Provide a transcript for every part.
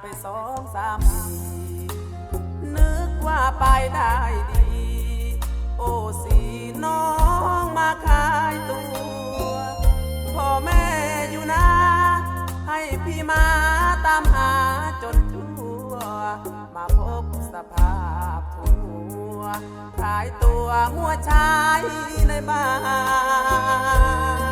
ไปสองสามปีนึกว่าไปได้ดี โอ้สีน้องมาขายตัว พ่อแม่อยู่นะ ให้พี่มาตามหาจนทั่ว มาพบสภาพผัวขายตัวหัวชายในบ้าน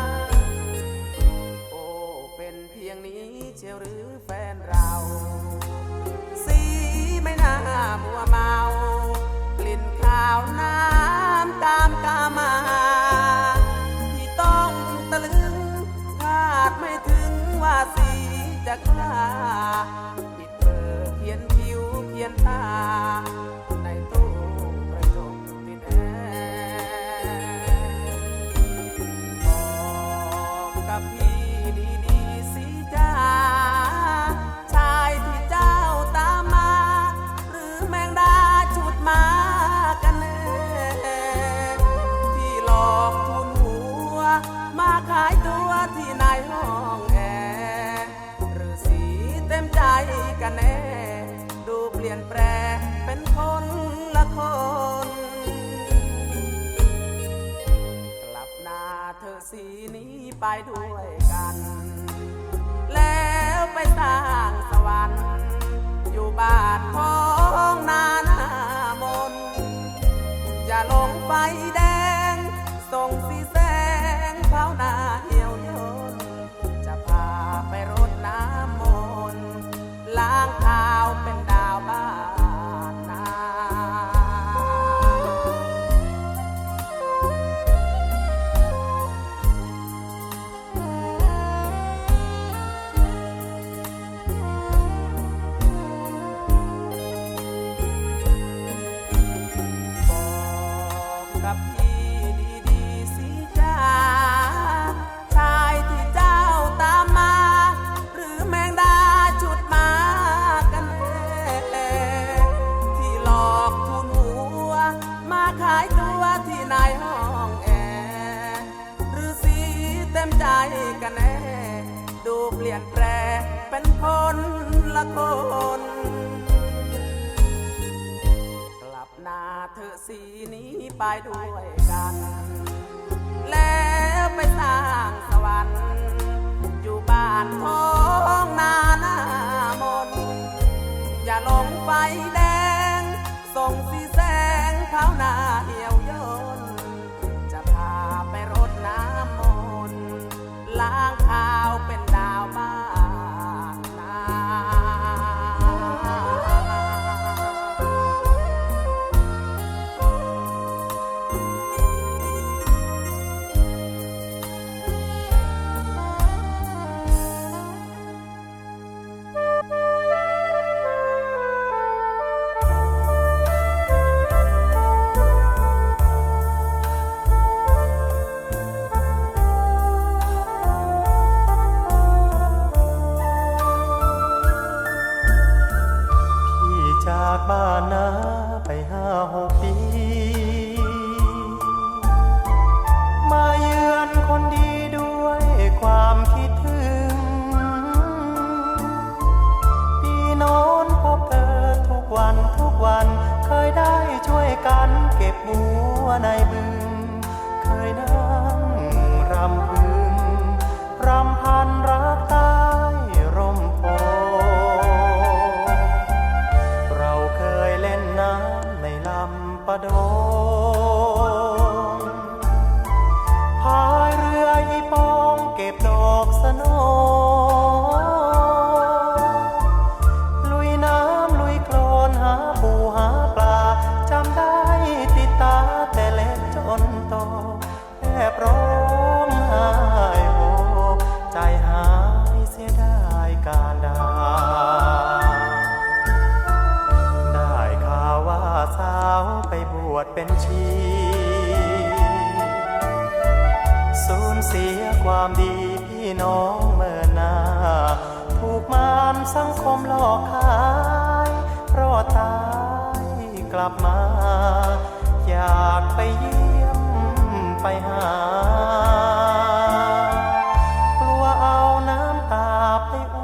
นแปลงเป็นคนละคน กลับหน้าเธอสีนี้ไปด้วยกัน แล้วไปสร้างสวรรค์อยู่บ้านขอ ใจกันแน่ ดูเปลี่ยนแปลเป็นคนละคน กลับหน้าเธอสีนี้ไปด้วยกัน แล้วไปสร้างสวรรค์ อยู่บ้านท้องนาหน้ามน อย่าหลงไฟแดง ส่งสีแสงเผาหน้า ไปบวชเป็นชีสูญเสียความดีพี่น้องเมื่อนา ถูกมารสังคมหลอกขายรอดตายกลับมา อยากไปเยี่ยมไปหากลัวเอาน้ำตาไปอ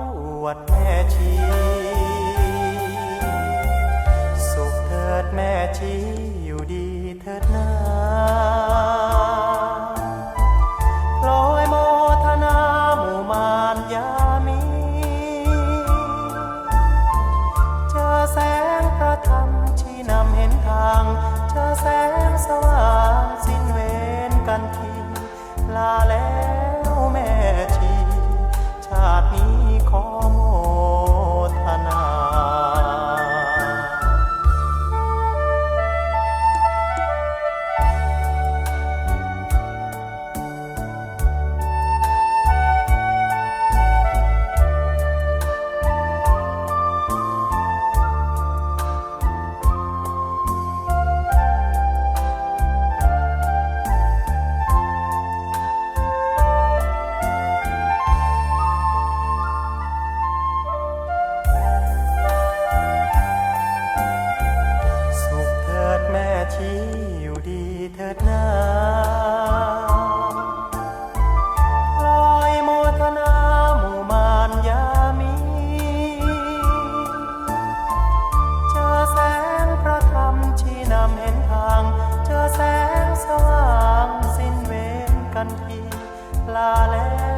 วดแม่ชีิดแม่ชีอยู่ดีเถิดนาพลอยโมทนาหมู่มานยามีเจอแสงพระธรรมชี้นำเห็นทาง เจอแสงสว่างสิ้นเวรกันทีลาแล้ว ชี้อยู่ดีเถิดนาลอยโมทนาหมู่มานยามี เจอแสงพระธรรมชี้นำเห็นทาง เจอแสงสว่างสิ้นเวรกันทีลาแล้ว